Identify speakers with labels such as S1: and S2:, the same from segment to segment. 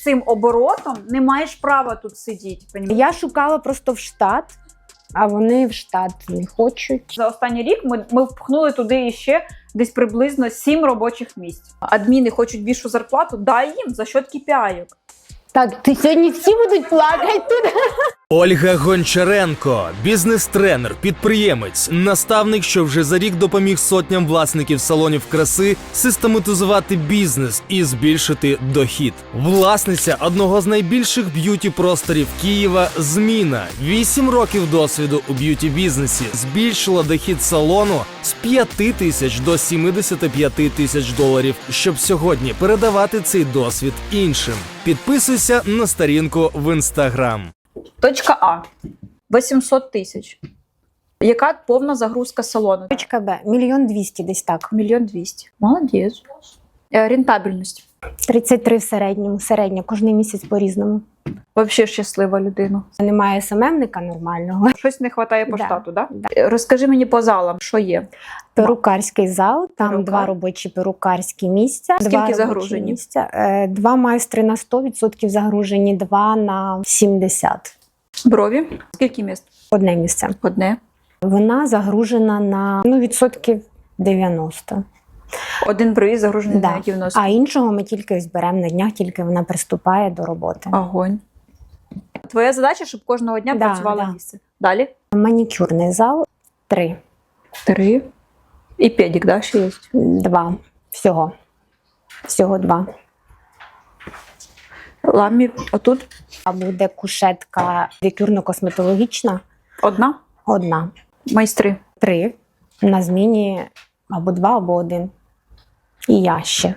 S1: з цим оборотом не маєш права тут сидіти.
S2: Я шукала просто в штат, а вони в штат не хочуть.
S1: За останній рік ми, ми впхнули туди іще десь приблизно сім робочих місць. Адміни хочуть більшу зарплату, дай їм за счет кіпіайок.
S2: Так, ти сьогодні всі будуть плакати тут.
S3: Ольга Гончаренко, бізнес-тренер, підприємець, наставник, що вже за рік допоміг сотням власників салонів краси систематизувати бізнес і збільшити дохід. Власниця одного з найбільших б'юті просторів Києва зміна. Вісім років досвіду у б'юті бізнесі збільшила дохід салону з 5 тисяч до 75 тисяч доларів, щоб сьогодні передавати цей досвід іншим. Підписуйся на сторінку в інстаграм.
S1: Точка А 800 тисяч. Яка повна загрузка салону?
S2: Точка Б. Мільйон двісті десь так.
S1: Мільйон двісті. Молодець. Е, Рентабельність.
S2: 33 в середньому. Середня, кожен місяць по-різному.
S1: Взагалі щаслива людина.
S2: Немає СММника нормального.
S1: Щось не вистачає по
S2: Да,
S1: штату, да?
S2: да.
S1: Розкажи мені по залам, що є.
S2: Перукарський зал, там
S1: Перукар.
S2: два робочі перукарські місця.
S1: Скільки
S2: два робочі
S1: загружені?
S2: Місця. Е, Два майстри на 100% загружені, два на 70%.
S1: Брові. Скільки міст?
S2: Одне місце.
S1: Одне.
S2: Вона загружена на ну, відсотків 90.
S1: Один брові загружений
S2: Да.
S1: на 90.
S2: А іншого ми тільки ось беремо на днях, тільки вона приступає до роботи.
S1: Огонь. Твоя задача, щоб кожного дня
S2: Да,
S1: працювало
S2: да.
S1: місце. Далі.
S2: Манікюрний зал три,
S1: Три. І педик, да, ще є.
S2: два. Всього. Всього два.
S1: Ламі отут
S2: А буде кушетка декюрно-косметологічна
S1: одна.
S2: одна.
S1: Майстри.
S2: Три. На зміні або два, або один. І я ще.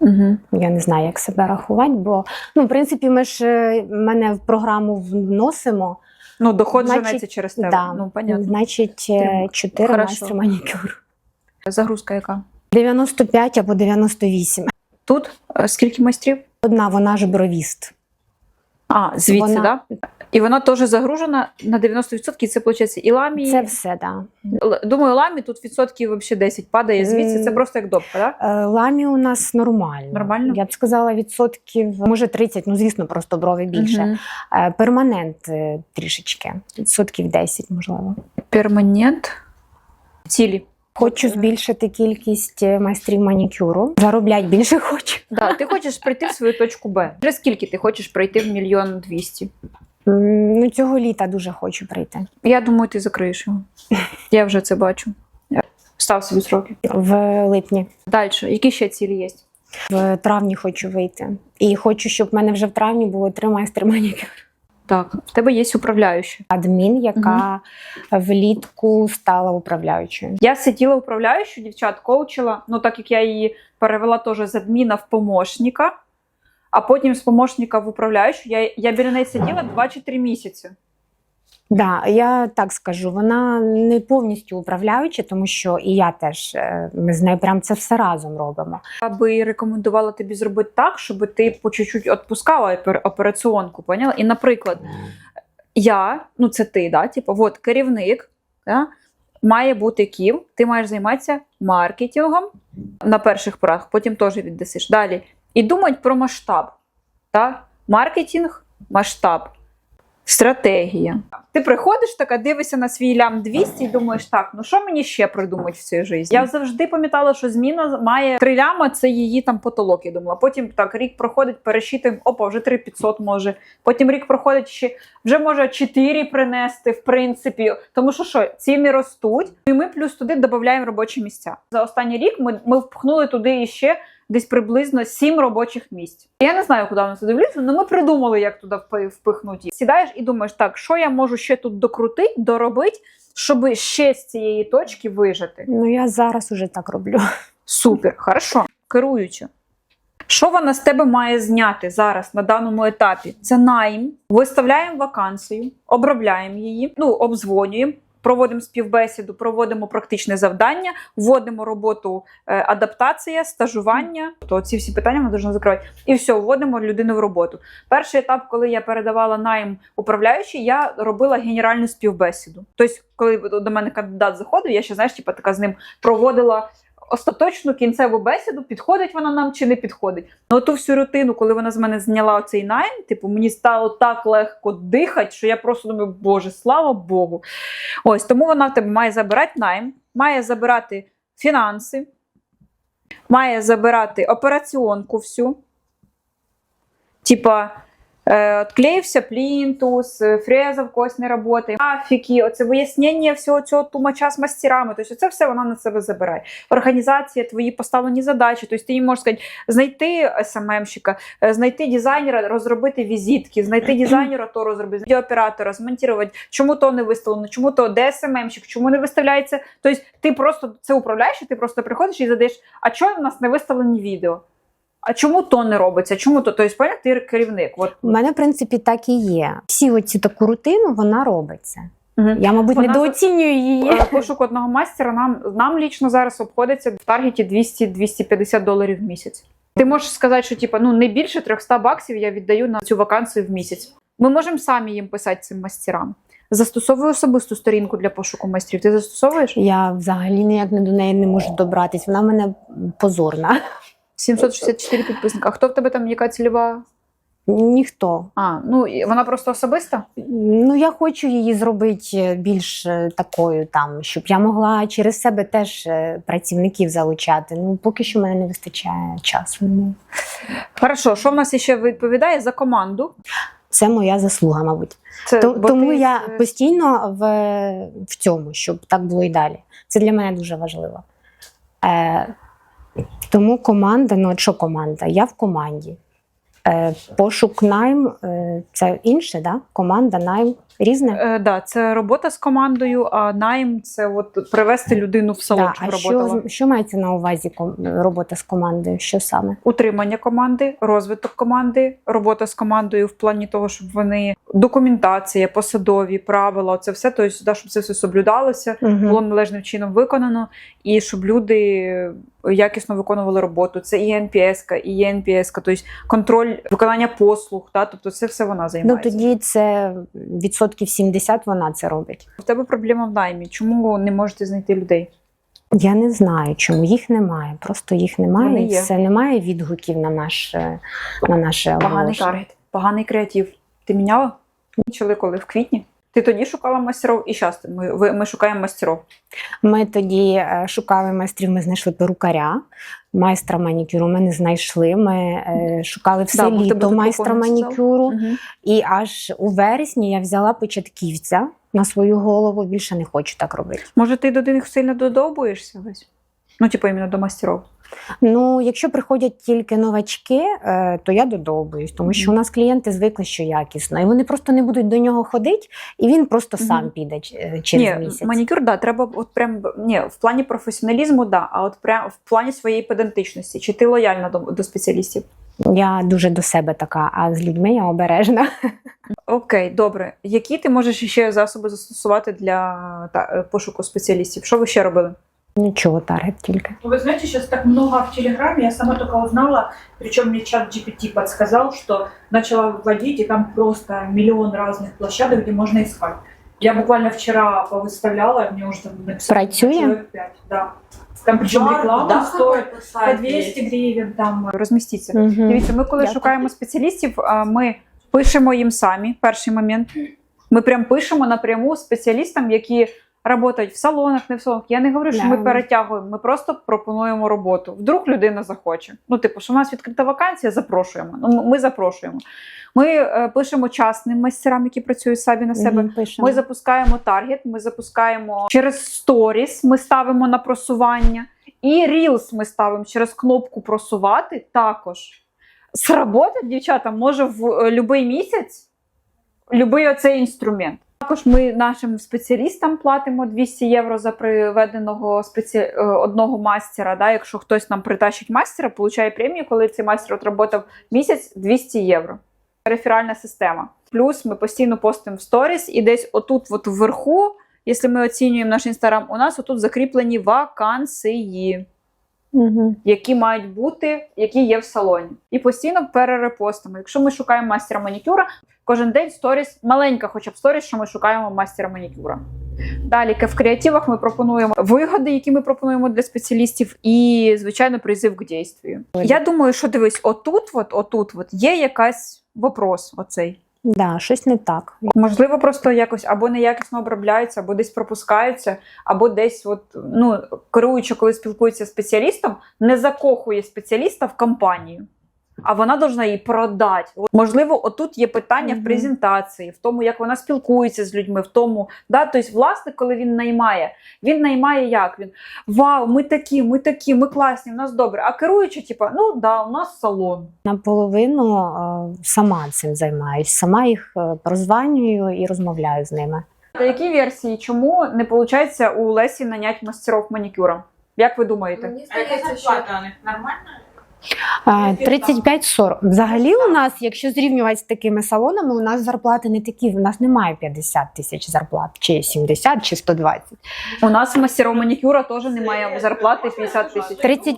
S1: Угу.
S2: Я не знаю, як себе рахувати, бо ну, в принципі, ми ж е, мене в програму вносимо.
S1: Ну, доход
S2: Значить,
S1: женеться через тебе.
S2: Да.
S1: Ну, понятно.
S2: Значить, е, чотири майстри манікюру.
S1: Загрузка яка?
S2: 95 або 98.
S1: Тут е, скільки майстрів?
S2: Одна вона ж бровіст.
S1: А, звідси,
S2: Вона-
S1: да? І вона теж загружена на 90%, і це виходить і ламі.
S2: Це все, так.
S1: Л- Думаю, ламі тут відсотків взагалі 10 падає звідси. Це просто як допка, да?
S2: Да. Ламі у нас нормально.
S1: Нормально?
S2: Я б сказала, відсотків, може 30, ну звісно, просто брови більше. Е, Перманент е, трішечки, відсотків 10, можливо.
S1: Перманент. Цілі.
S2: Хочу збільшити кількість е, майстрів манікюру. Зароблять більше хочу.
S1: Да, ти хочеш прийти в свою точку Б. Вже скільки ти хочеш прийти в мільйон двісті?
S2: Ну, цього літа дуже хочу прийти.
S1: Я думаю, ти закриєш його. Я вже це бачу. Став собі сроки.
S2: В липні.
S1: Далі, які ще цілі є?
S2: В травні хочу вийти. І хочу, щоб в мене вже в травні було три майстри манікюру.
S1: Так, в тебе є управляюча.
S2: Адмін, яка влітку стала управляючою.
S1: Я сиділа управляючу, дівчат коучила, ну так як я її перевела теж з адміна в помощника, а потім з помощника в управляючу. Я, я біля неї сиділа 2 чи 3 місяці.
S2: Да, я так скажу, вона не повністю управляюча, тому що і я теж е, ми з нею прям це все разом робимо.
S1: Я би рекомендувала тобі зробити так, щоб ти по чуть-чуть відпускала операціонку, поняла? І, наприклад, я, ну це ти, да, типу, от керівник, да, має бути ким, ти маєш займатися маркетингом на перших порах, потім теж віддасиш. Далі. І думати про масштаб. Да? Маркетинг, масштаб, стратегія. Ти приходиш така, дивишся на свій лям 200 і думаєш, так, ну що мені ще придумати в цій житті? Я завжди пам'ятала, що зміна має 3 ляма, це її там потолок, я думала. Потім так, рік проходить, пересчитуємо, опа, вже 3500 може. Потім рік проходить ще вже може 4 принести, в принципі. Тому що що, ціни ростуть, і ми плюс туди додаємо робочі місця. За останній рік ми, ми впхнули туди іще десь приблизно 7 робочих місць. Я не знаю, куди вони туди влізли, але ми придумали, як туди впи- впихнути. Сідаєш і думаєш, так, що я можу ще тут докрутити, доробити, щоб ще з цієї точки вижити.
S2: Ну я зараз уже так роблю.
S1: Супер, хорошо. Керуючи. Що вона з тебе має зняти зараз на даному етапі? Це найм. Виставляємо вакансію, обробляємо її, ну, обдзвонюємо, проводимо співбесіду, проводимо практичне завдання, вводимо роботу е, адаптація, стажування. То ці всі питання ми повинні закривати. І все, вводимо людину в роботу. Перший етап, коли я передавала найм управляючий, я робила генеральну співбесіду. Тобто, коли до мене кандидат заходив, я ще знаєш, типу, така з ним проводила остаточну кінцеву бесіду, підходить вона нам чи не підходить. Ну ту всю рутину, коли вона з мене зняла оцей найм, типу, мені стало так легко дихати, що я просто думаю, Боже, слава Богу. Ось тому вона в тебе має забирати найм, має забирати фінанси, має забирати операціонку всю. Типа, е, отклеївся плінтус, фреза в когось не працює, графіки, оце вияснення всього цього тумача з мастерами. Тобто це все вона на себе забирає. Організація, твої поставлені задачі. Тобто ти їй можеш сказати, знайти СММщика, е, знайти дизайнера, розробити візитки, знайти дизайнера, то розробити, знайти оператора, змонтувати, чому то не виставлено, чому то де СММщик, чому не виставляється. Тобто ти просто це управляєш, і ти просто приходиш і задаєш, а чому в нас не виставлені відео? А чому то не робиться? Чому то? Тобто, поняв, ти керівник. От.
S2: У мене, в принципі, так і є. Всі оці таку рутину вона робиться.
S1: Мгм.
S2: Я, мабуть,
S1: Вона-
S2: недооцінюю її.
S1: Е, Пошук одного мастера нам, нам лічно зараз обходиться в таргеті 200-250 доларів в місяць. Ти можеш сказати, що типу, ну, не більше 300 баксів я віддаю на цю вакансію в місяць. Ми можемо самі їм писати цим мастерам. Застосовую особисту сторінку для пошуку майстрів. Ти застосовуєш?
S2: Я взагалі ніяк не до неї не можу добратись. Вона в мене позорна.
S1: 764 підписника. А хто в тебе там яка цільова?
S2: Ніхто.
S1: А, ну вона просто особиста?
S2: Ну, я хочу її зробити більш е, такою, там, щоб я могла через себе теж е, працівників залучати. Ну, поки що в мене не вистачає часу. Ну,
S1: Хорошо, що в нас ще відповідає за команду?
S2: Це моя заслуга, мабуть.
S1: Це,
S2: тому
S1: ти
S2: я постійно в, в цьому, щоб так було і далі. Це для мене дуже важливо. Е, тому команда, ну от що команда? Я в команді. Е, пошук найм е, це інше, да? команда, найм різне.
S1: Е, да, це робота з командою, а найм це от привести людину в салон,
S2: Да,
S1: щоб
S2: а
S1: роботала.
S2: що, що мається на увазі ком- робота з командою? Що саме?
S1: Утримання команди, розвиток команди, робота з командою в плані того, щоб вони документація, посадові правила, це все, тобто, да, щоб це все соблюдалося, було належним чином виконано, і щоб люди якісно виконували роботу. Це і НПС, і ЄНПС, тобто контроль виконання послуг, да, тобто це все вона
S2: Ну тоді це відсотків 70 вона це робить.
S1: В тебе проблема в наймі. Чому не можете знайти людей?
S2: Я не знаю, чому їх немає. Просто їх немає.
S1: Вони є.
S2: все немає відгуків на наш е, на наше
S1: Поганий таргет, поганий креатив. Ти міняла? Почали коли в квітні. Ти тоді шукала мастеров, і зараз ми, ви- ми шукаємо мастеров.
S2: Ми тоді е, шукали майстрів, ми знайшли перукаря, майстра манікюру. Ми не знайшли. Ми е, шукали все
S1: Да,
S2: літо майстра манікюру. І аж у вересні я взяла початківця на свою голову. Більше не хочу так робити.
S1: Може, ти до них сильно додовбуєшся весь? Ну, типу, іменно до мастеров.
S2: Ну, якщо приходять тільки новачки, е, то я додовбуюсь, тому що у нас клієнти звикли, що якісно, і вони просто не будуть до нього ходити, і він просто сам піде е, через
S1: ні,
S2: місяць.
S1: манікюр, да, треба от прям ні, в плані професіоналізму, да, а от прям в плані своєї педантичності. Чи ти лояльна до, до спеціалістів?
S2: Я дуже до себе така, а з людьми я обережна.
S1: Окей, добре. Які ти можеш ще засоби застосувати для та, е, пошуку спеціалістів? Що ви ще робили?
S2: Нічого, таргет тільки.
S4: Вы знаете, сейчас так много в Телеграме, я сама только узнала, причем мне чат GPT подсказал, что начала вводить, и там просто миллион разных площадок, где можно искать. Я буквально вчера повыставляла, мне уже там написали
S2: Працює?
S4: человек пять, да. Там причем реклама стоит по 200 гривен, там
S1: Розмістіться.
S2: Угу.
S1: Дивіться, ми коли
S2: Дякую.
S1: шукаємо спеціалістів, а, ми пишемо їм самі перший момент. Ми прям пишемо напряму спеціалістам, які працюють в салонах, не в салонах. Я не говорю, що ми перетягуємо, ми просто пропонуємо роботу. Вдруг людина захоче. Ну, типу, що у нас відкрита вакансія, запрошуємо. Ну, ми запрошуємо. Ми е, пишемо частним майстерам, які працюють самі на себе.
S2: Пишемо.
S1: Ми запускаємо таргет, ми запускаємо через сторіс, ми ставимо на просування, і Reels ми ставимо через кнопку просувати також. Сработать, дівчата, може в е, будь-який місяць будь-який оцей інструмент. Також ми нашим спеціалістам платимо 200 євро за приведеного спеці... е, одного мастера. Да? Якщо хтось нам притащить мастера, получає премію, коли цей мастер отработав місяць 200 євро. Реферальна система. Плюс ми постійно постимо в сторіс, і десь отут, от вверху, якщо ми оцінюємо наш інстаграм, у нас отут закріплені вакансії,
S2: Угу.
S1: які мають бути, які є в салоні. І постійно перерепостимо. Якщо ми шукаємо мастера манікюра, кожен день сторіс, маленька, хоча б сторіс, що ми шукаємо мастера манікюра. Далі в креативах ми пропонуємо вигоди, які ми пропонуємо для спеціалістів, і звичайно призив к дійствію. Я думаю, що дивись, отут, от, отут, от є якась вопрос. Оцей
S2: Да, щось не так.
S1: можливо, просто якось або неякісно обробляються, або десь пропускаються, або десь, от ну керуючи, коли спілкується з спеціалістом, не закохує спеціаліста в компанію. А вона должна її продати. От, можливо, отут є питання
S2: Мгм.
S1: в презентації, в тому, як вона спілкується з людьми, в тому, да, тобто, власник, коли він наймає, він наймає як він вау, ми такі, ми такі, ми класні, в нас добре. А керуючи, типа, ну да, у нас салон.
S2: Наполовину е, сама цим займаюсь, сама їх е, прозванюю і розмовляю з ними.
S1: Та які версії, чому не виходить у Лесі нанять мастеров манікюра? Як ви думаєте?
S5: Мені здається, що
S6: зарплата у них нормальна?
S2: Е, 35-40. Взагалі, у нас, якщо зрівнювати з такими салонами, у нас зарплати не такі. У нас немає 50 тисяч зарплат, чи 70, чи 120.
S1: У нас мастеров манікюра теж немає зарплати 50 тисяч.
S2: 35-40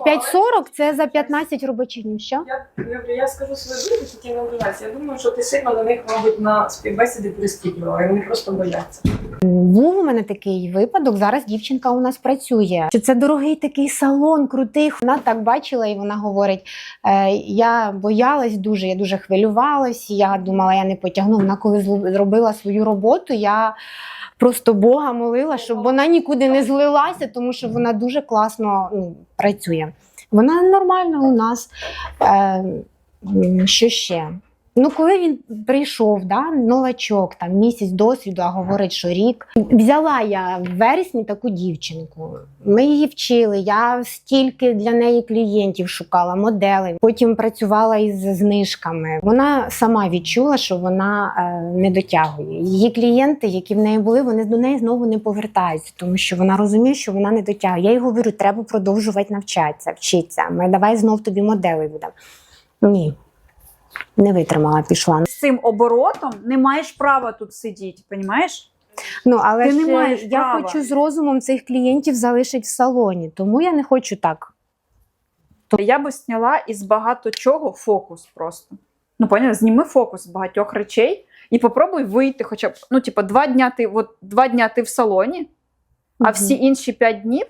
S2: це за 15 робочих днів. Що?
S6: Я, я, я скажу свою думку, тільки не ображайся. Я думаю, що ти сильно на них, мабуть, на співбесіди прискіпувала, і вони просто бояться.
S2: Був у мене такий випадок. Зараз дівчинка у нас працює. Що це дорогий такий салон, крутий. Вона так бачила, і вона говорить: я боялась дуже, я дуже хвилювалась. Я думала, я не потягну. Вона коли зробила свою роботу, я. Просто Бога молила, щоб вона нікуди не злилася, тому що вона дуже класно ну, працює. Вона нормальна у нас. Е, що ще? Ну, коли він прийшов, да, новачок, там місяць досвіду, а говорить, що рік. Взяла я в вересні таку дівчинку. Ми її вчили. Я стільки для неї клієнтів шукала, моделей. Потім працювала із знижками. Вона сама відчула, що вона е, не дотягує. Її клієнти, які в неї були, вони до неї знову не повертаються, тому що вона розуміє, що вона не дотягує. Я їй говорю, треба продовжувати навчатися, вчитися. Ми давай знов тобі моделей будемо. Ні. Не витримала, пішла.
S1: З цим оборотом не маєш права тут сидіти, розумієш?
S2: Ну але
S1: Ти
S2: ж,
S1: не маєш
S2: я
S1: права.
S2: хочу з розумом цих клієнтів залишити в салоні, тому я не хочу так.
S1: Я би зняла із багато чого фокус просто. Ну, поняла, зніми фокус з багатьох речей і попробуй вийти хоча б, ну, типу, два дня ти, от, два дня ти в салоні, а
S2: Мгм.
S1: всі інші п'ять днів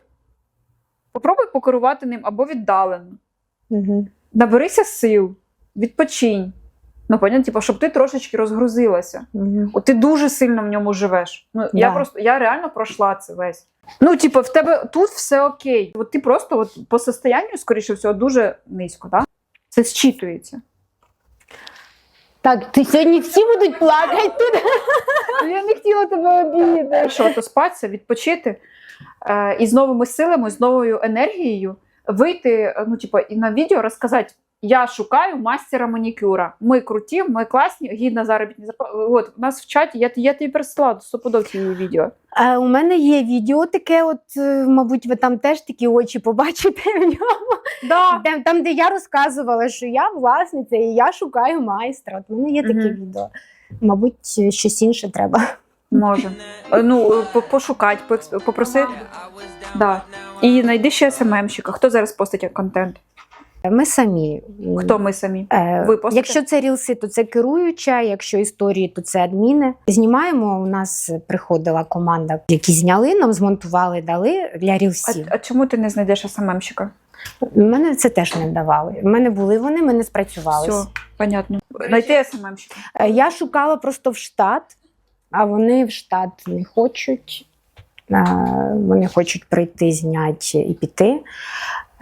S1: попробуй покерувати ним або віддалено.
S2: Угу.
S1: Наберися сил, відпочинь. Ну, понятно, типу, щоб ти трошечки розгрузилася.
S2: Угу.
S1: От ти дуже сильно в ньому живеш. Ну, я просто я реально пройшла це весь. Ну, типу, в тебе тут все окей. От ти просто от, по состоянню, скоріше всього, дуже низько, так? Це зчитується.
S2: Так, ти сьогодні всі будуть плакати тут.
S1: Я не хотіла тебе обідати. Що, то спатися, відпочити е, і з новими силами, з новою енергією вийти, е, ну, типу, і на відео розказати. Я шукаю мастера манікюра. Ми круті, ми класні, гідна заробітні. От у нас в чаті, я, я тобі прислала стопудов ці відео.
S2: Е, у мене є відео таке, от, е, мабуть, ви там теж такі очі побачите в ньому.
S1: Да.
S2: Там, там, де я розказувала, що я власниця і я шукаю майстра. От у мене є таке
S1: Мгм.
S2: відео. Мабуть, е, щось інше треба.
S1: Може. Е, Ну, по- пошукать, попроси. Да. І знайди ще СММщика. Хто зараз постить контент?
S2: Ми самі.
S1: Хто ми самі?
S2: Е,
S1: Ви постите?
S2: Якщо це рілси, то це керуюча, якщо історії, то це адміни. Знімаємо. У нас приходила команда, які зняли, нам змонтували, дали для рілсів.
S1: а чому ти не знайдеш СММщика?
S2: Мене це теж не давали. У мене були вони, ми не спрацювалися.
S1: Все, понятно. Знайти СММщика.
S2: Е, Я шукала просто в штат, а вони в штат не хочуть. Е, Вони хочуть прийти, зняти і піти.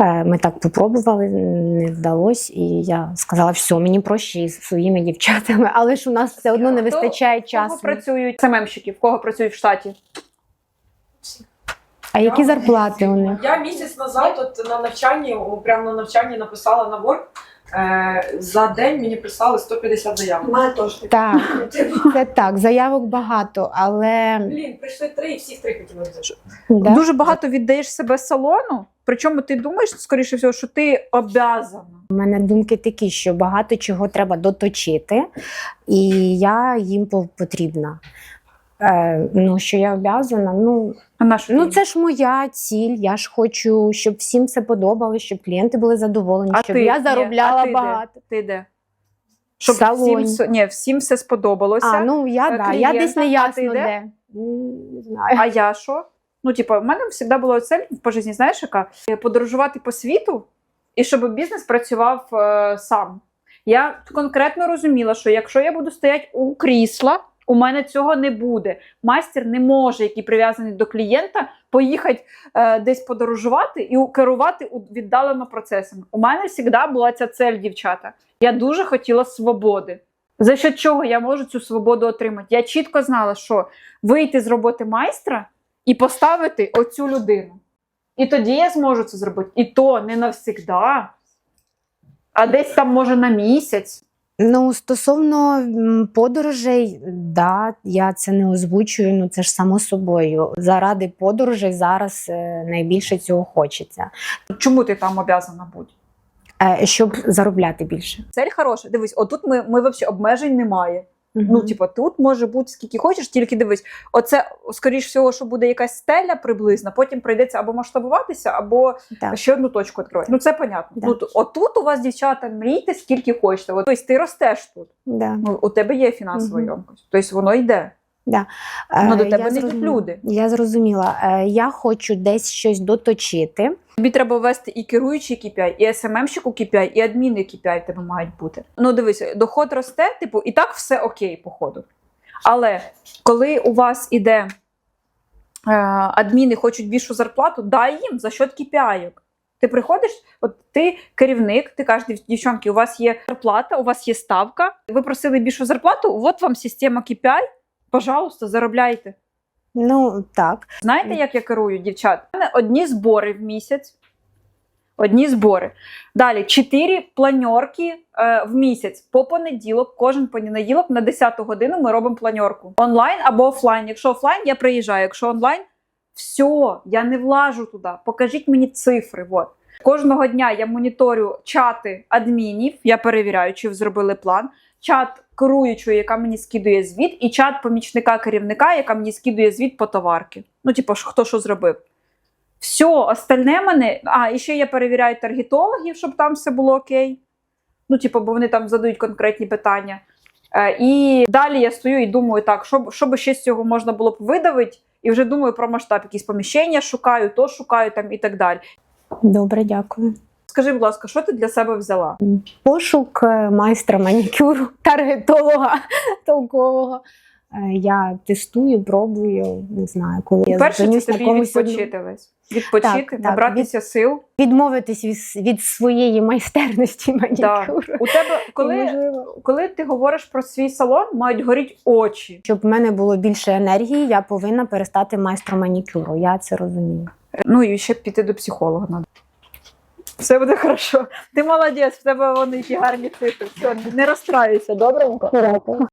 S2: Е, Ми так попробували, не вдалося, і я сказала, все, мені проще із своїми дівчатами, але ж у нас все одно не
S1: Хто-
S2: вистачає
S1: кого
S2: часу.
S1: працюють СММщики? В кого працюють в штаті?
S2: А які зарплати у них?
S6: Я місяць назад от на навчанні, прямо на навчанні написала на Word, за день мені прислали 150 заяв.
S5: У мене теж.
S2: Так, це так, заявок багато, але
S6: Блін, прийшли три і всіх три хотіли взяти.
S2: да.
S1: Дуже багато віддаєш себе салону, причому ти думаєш, скоріше всього, що ти обязана.
S2: У мене думки такі, що багато чого треба доточити, і я їм по- потрібна. Е, ну, що я обязана, ну,
S1: А на що
S2: ну це ж моя ціль. Я ж хочу, щоб всім все подобалось, щоб клієнти були задоволені,
S1: А
S2: щоб
S1: ти?
S2: я заробляла
S1: а ти де?
S2: багато.
S1: Ти де? Щоб
S2: В салоні.
S1: всім, ні, всім все сподобалося.
S2: А, ну я,
S1: Е,
S2: да, я десь не ясно
S1: де?
S2: де. Не знаю.
S1: А я що? Ну, типу, в мене завжди була цель по житті, знаєш, яка подорожувати по світу і щоб бізнес працював е, сам. Я конкретно розуміла, що якщо я буду стояти у крісла, у мене цього не буде. Майстер не може, який прив'язаний до клієнта, поїхати е, десь подорожувати і керувати віддалено процесами. У мене завжди була ця цель, дівчата. Я дуже хотіла свободи. За що чого я можу цю свободу отримати? Я чітко знала, що вийти з роботи майстра і поставити оцю людину. І тоді я зможу це зробити. І то не навсігда, а десь там, може, на місяць.
S2: Ну, стосовно подорожей, да, я це не озвучую, ну це ж само собою. Заради подорожей зараз е, найбільше цього хочеться,
S1: Чому ти там обязана бути?
S2: е, щоб заробляти більше.
S1: Цель хороша. Дивись, отут ми, ми взагалі обмежень немає. Ну, типу, тут може бути скільки хочеш, тільки дивись, оце, скоріш всього, що буде якась стеля приблизна, потім прийдеться або масштабуватися, або
S2: так.
S1: ще одну точку відкривати. Ну, це понятно.
S2: Да.
S1: Ну, отут у вас, дівчата, мрійте скільки хочете. Тобто ти ростеш тут.
S2: Да.
S1: Ну, у тебе є фінансова
S2: Мгм.
S1: ємкость. Тобто воно йде.
S2: Е,
S1: Ну, до
S2: я
S1: не
S2: зрозуміла.
S1: люди.
S2: Я зрозуміла. Е, Я хочу десь щось доточити.
S1: Тобі треба ввести і керуючий KPI, і SMM-щику KPI, і адміни KPI тебе мають бути. Ну дивись, доход росте, типу, і так все окей, по ходу. Але коли у вас іде е, адміни хочуть більшу зарплату, дай їм за счет KPI. Ти приходиш, от ти керівник, ти кажеш, «Дів- дівчонки, у вас є зарплата, у вас є ставка. Ви просили більшу зарплату, от вам система KPI, пожалуйста, заробляйте.
S2: Ну так.
S1: Знаєте, як я керую, дівчат? У мене одні збори в місяць. Одні збори. Далі чотири планьорки е, в місяць. По понеділок, кожен понеділок на 10 годину ми робимо планьорку. Онлайн або офлайн. Якщо офлайн, я приїжджаю. Якщо онлайн, все, я не влажу туди. Покажіть мені цифри. От. Кожного дня я моніторю чати адмінів, я перевіряю, чи зробили план. Чат керуючої, яка мені скидує звіт, і чат помічника керівника, яка мені скидує звіт по товарки. Ну, типу, хто що зробив. Все, остальне мене. А, і ще я перевіряю таргетологів, щоб там все було окей. Ну, типу, бо вони там задають конкретні питання. Е, і далі я стою і думаю, так, що, б- що ще з цього можна було б видавити, і вже думаю про масштаб, якісь поміщення шукаю, то шукаю там і так далі.
S2: Добре, дякую.
S1: Скажи, будь ласка, що ти для себе взяла?
S2: Пошук е, майстра манікюру, таргетолога толкового. Е, Я тестую, пробую, не знаю, коли я
S1: Перше, це тобі відпочити весь. Відпочити,
S2: Так, так,
S1: набратися сил.
S2: відмовитись від, від своєї майстерності манікюру.
S1: У тебе, коли,
S2: Можливо.
S1: коли ти говориш про свій салон, мають горіти очі.
S2: Щоб в мене було більше енергії, я повинна перестати майстром манікюру. Я це розумію.
S1: Ну і ще піти до психолога. Все буде хорошо. Ти молодець, в тебе вони які гарні цифри. Все, не розстраюйся, добренько.